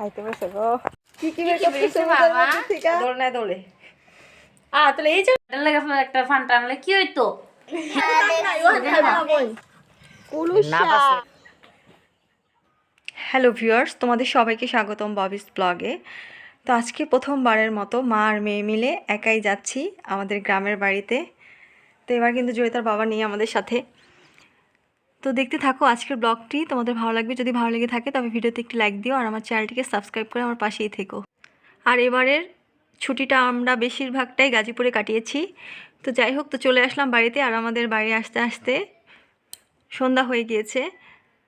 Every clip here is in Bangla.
খাইতে বসে গো। কি কি বের করতেছে বাবা? থেকে? দোলনায় দোলে আ তাহলে এই যে এটার লাগে আপনার একটা ফান্টা আনলে কি হইতো? হ্যালো ভিউয়ার্স তোমাদের সবাইকে স্বাগতম ববিস ব্লগে তো আজকে প্রথমবারের মতো মা আর মেয়ে মিলে একাই যাচ্ছি আমাদের গ্রামের বাড়িতে। তো এবার কিন্তু জয়িতার বাবা নিয়ে আমাদের সাথে। তো দেখতে থাকো আজকের ব্লগটি। তোমাদের ভালো লাগবে, যদি ভালো লেগে থাকে তবে ভিডিওতে একটি লাইক দিও আর আমার চ্যানেলটিকে সাবস্ক্রাইব করে আমার পাশেই থেকো। আর এবারের ছুটিটা আমরা বেশিরভাগটাই গাজীপুরে কাটিয়েছি। তো যাই হোক, তো চলে আসলাম বাড়িতে আর আমাদের বাড়ি আসতে আসতে সন্ধ্যা হয়ে গিয়েছে।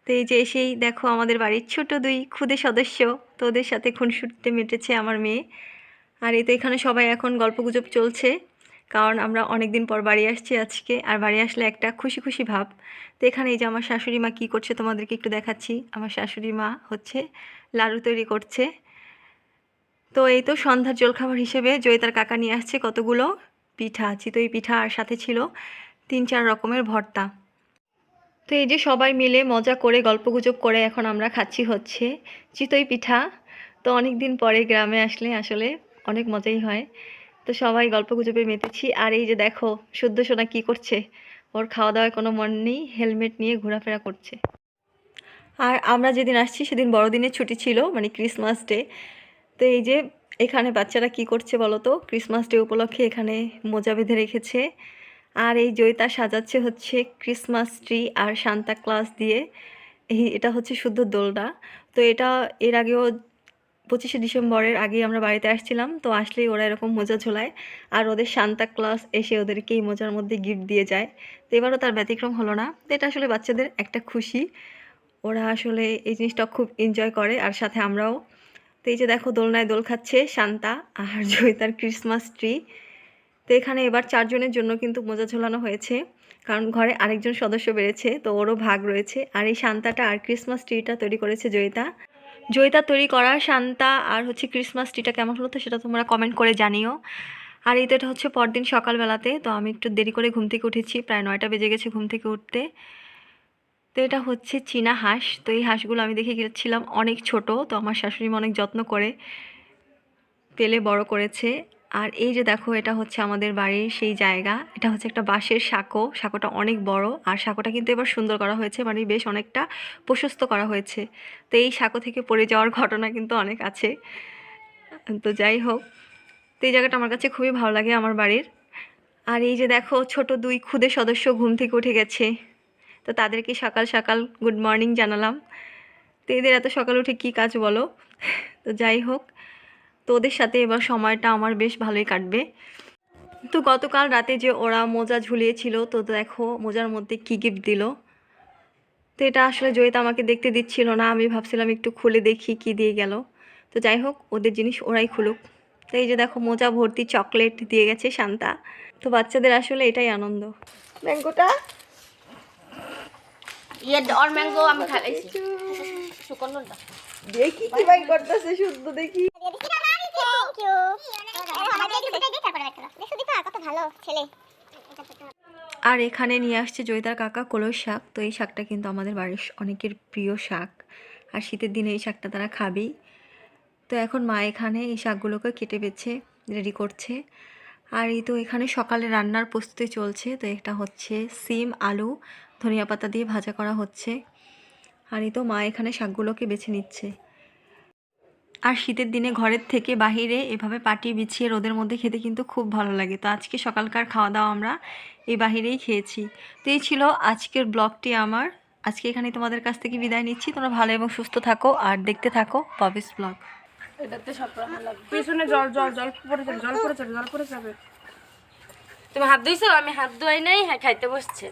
তো এই যে এসেই দেখো আমাদের বাড়ির ছোট দুই খুদে সদস্য, তো ওদের সাথে খুনসুটিতে মেটেছে আমার মেয়ে। আর এই তো এখানে সবাই এখন গল্পগুজব চলছে। কারণ আমরা অনেক দিন পর বাড়ি আসছি আজকে। আর বাড়ি আসলে একটা খুশি খুশি ভাব। তো এখানে এই যে আমার শাশুড়ি মা কী করছে তোমাদেরকে একটু দেখাচ্ছি। আমার শাশুড়ি মা হচ্ছে লাড়ু তৈরি করছে। তো এই তো সন্ধ্যার জলখাবার হিসেবে জয়িতার কাকা নিয়ে আসছে কতগুলো পিঠা, চিতই পিঠা আর সাথে ছিল তিন চার রকমের ভর্তা। তো এই যে সবাই মিলে মজা করে গল্পগুজব করে এখন আমরা খাচ্ছি হচ্ছে চিতই পিঠা। তো অনেক দিন পরে গ্রামে আসলে আসলে অনেক মজাই হয়। তো সবাই গল্পগুজবে মেতেছি। আর এই যে দেখো, শুদ্ধ সোনা কী করছে? ওর খাওয়া দাওয়ার কোনো মন নেই, হেলমেট নিয়ে ঘোরাফেরা করছে। আর আমরা যেদিন আসছি সেদিন বড়দিনের ছুটি ছিল মানে ক্রিসমাস ডে। তো এই যে এখানে বাচ্চারা কি করছে বলো তো? ক্রিসমাস ডে উপলক্ষে এখানে মোজা বেঁধে রেখেছে। আর এই জয়িতা সাজাচ্ছে হচ্ছে ক্রিসমাস ট্রি আর সান্তা ক্লাস দিয়ে। এই, এটা হচ্ছে শুদ্ধ দোলনা। তো এটা, এর আগেও পঁচিশে ডিসেম্বরের আগে আমরা বাড়িতে আসছিলাম, তো আসলেই ওরা এরকম মোজা ঝোলায়। আর ওদের সান্তা ক্লাস এসে ওদেরকে এই মোজার মধ্যে গিফট দিয়ে যায়। তো এবারও তার ব্যতিক্রম হলো না। তো এটা আসলে বাচ্চাদের একটা খুশি। ওরা আসলে এই জিনিসটা খুব এনজয় করে, আর সাথে আমরাও। তো এই যে দেখো দোলনায় দোল খাচ্ছে শান্তা আর জয়িতার ক্রিসমাস ট্রি তো এখানে এবার চারজনের জন্য কিন্তু মোজা ঝোলানো হয়েছে। কারণ ঘরে আরেকজন সদস্য বেড়েছে, তো ওরও ভাগ রয়েছে। আর এই শান্তাটা আর ক্রিসমাস ট্রিটা তৈরি করেছে জয়িতা। জয়িতা তৈরি করা, শান্তা আর হচ্ছে ক্রিসমাস ট্রিটা কেমন হলো তো সেটা তোমরা কমেন্ট করে জানিও। আর এই তো এটা হচ্ছে পরদিন সকালবেলাতে, তো আমি একটু দেরি করে ঘুম থেকে উঠেছি, প্রায় নয়টা বেজে গেছে ঘুম থেকে উঠতে। তো এটা হচ্ছে চীনা হাঁস, তো এই হাঁসগুলো আমি দেখে গেছিলাম অনেক ছোট, তো আমার শাশুড়ি মা অনেক যত্ন করে পেলে বড় করেছে। আর এই যে দেখো, এটা হচ্ছে আমাদের বাড়ির সেই জায়গা। এটা হচ্ছে একটা বাঁশের সাঁকো। সাঁকোটা অনেক বড় আর সাঁকোটা কিন্তু এবার সুন্দর করা হয়েছে মানে বেশ অনেকটা প্রশস্ত করা হয়েছে। তো এই সাঁকো থেকে পড়ে যাওয়ার ঘটনা কিন্তু অনেক আছে। তো যাই হোক, তো এই জায়গাটা আমার কাছে খুবই ভালো লাগে আমার বাড়ির। আর এই যে দেখো, ছোট দুই খুদে সদস্য ঘুম থেকে উঠে গেছে। তো তাদেরকে সকাল সকাল গুড মর্নিং জানালাম। তো এদের এত সকাল উঠে কী কাজ বলো? তো যাই হোক তো ওদের সাথে এবার সময়টা আমার বেশ ভালোই কাটবে। তো গতকাল রাতে যে ওরা মোজা ঝুলিয়েছিল তো দেখো মোজার মধ্যে কী গিফট দিল। তো এটা আসলে জয়িতা আমাকে দেখতে দিচ্ছিল না আমি ভাবছিলাম একটু খুলে দেখি কি দিয়ে গেল। তো যাই হোক ওদের জিনিস ওরাই খুলুক। তো এই যে দেখো মোজা ভর্তি চকলেট দিয়ে গেছে শান্তা। তো বাচ্চাদের আসলে এটাই আনন্দ। ম্যাঙ্গোটা? ইয়ে ম্যাঙ্গো আমি খাইছি। দেখি কি বাই করতেছে শুদ্ধ দেখি। আর এখানে নিয়ে আসছে জয়িতার কাকা কলস শাক। তো এই শাকটা কিন্তু আমাদের বাড়ির অনেকের প্রিয় শাক। আর শীতের দিনে এই শাকটা তারা খাবেই। তো এখন মা এখানে এই শাকগুলোকে কেটে বেছে রেডি করছে। আর এই তো এখানে সকালে রান্নার প্রস্তুতি চলছে। তো এটা হচ্ছে সিম, আলু, ধনিয়া পাতা দিয়ে ভাজা করা হচ্ছে। আর এই তো মা এখানে শাকগুলোকে বেছে নিচ্ছে। আর শীতের দিনে ঘরের থেকে বাহিরে এভাবে পাটি বিছিয়ে রোদের মধ্যে খেতে কিন্তু খুব ভালো লাগে। তো আজকে সকালকার খাওয়া দাওয়া আমরা এই বাহিরেই খেয়েছি। তো এই ছিল আজকের ব্লগটি আমার। আজকে এখানে তোমাদের কাছ থেকে বিদায় নিচ্ছি। তোমরা ভালো এবং সুস্থ থাকো আর দেখতে থাকো পবিস ব্লগ। তুমি হাত ধুইছো? আমি হাত ধোয়াই নাই হ্যাঁ খাইতে বসছে।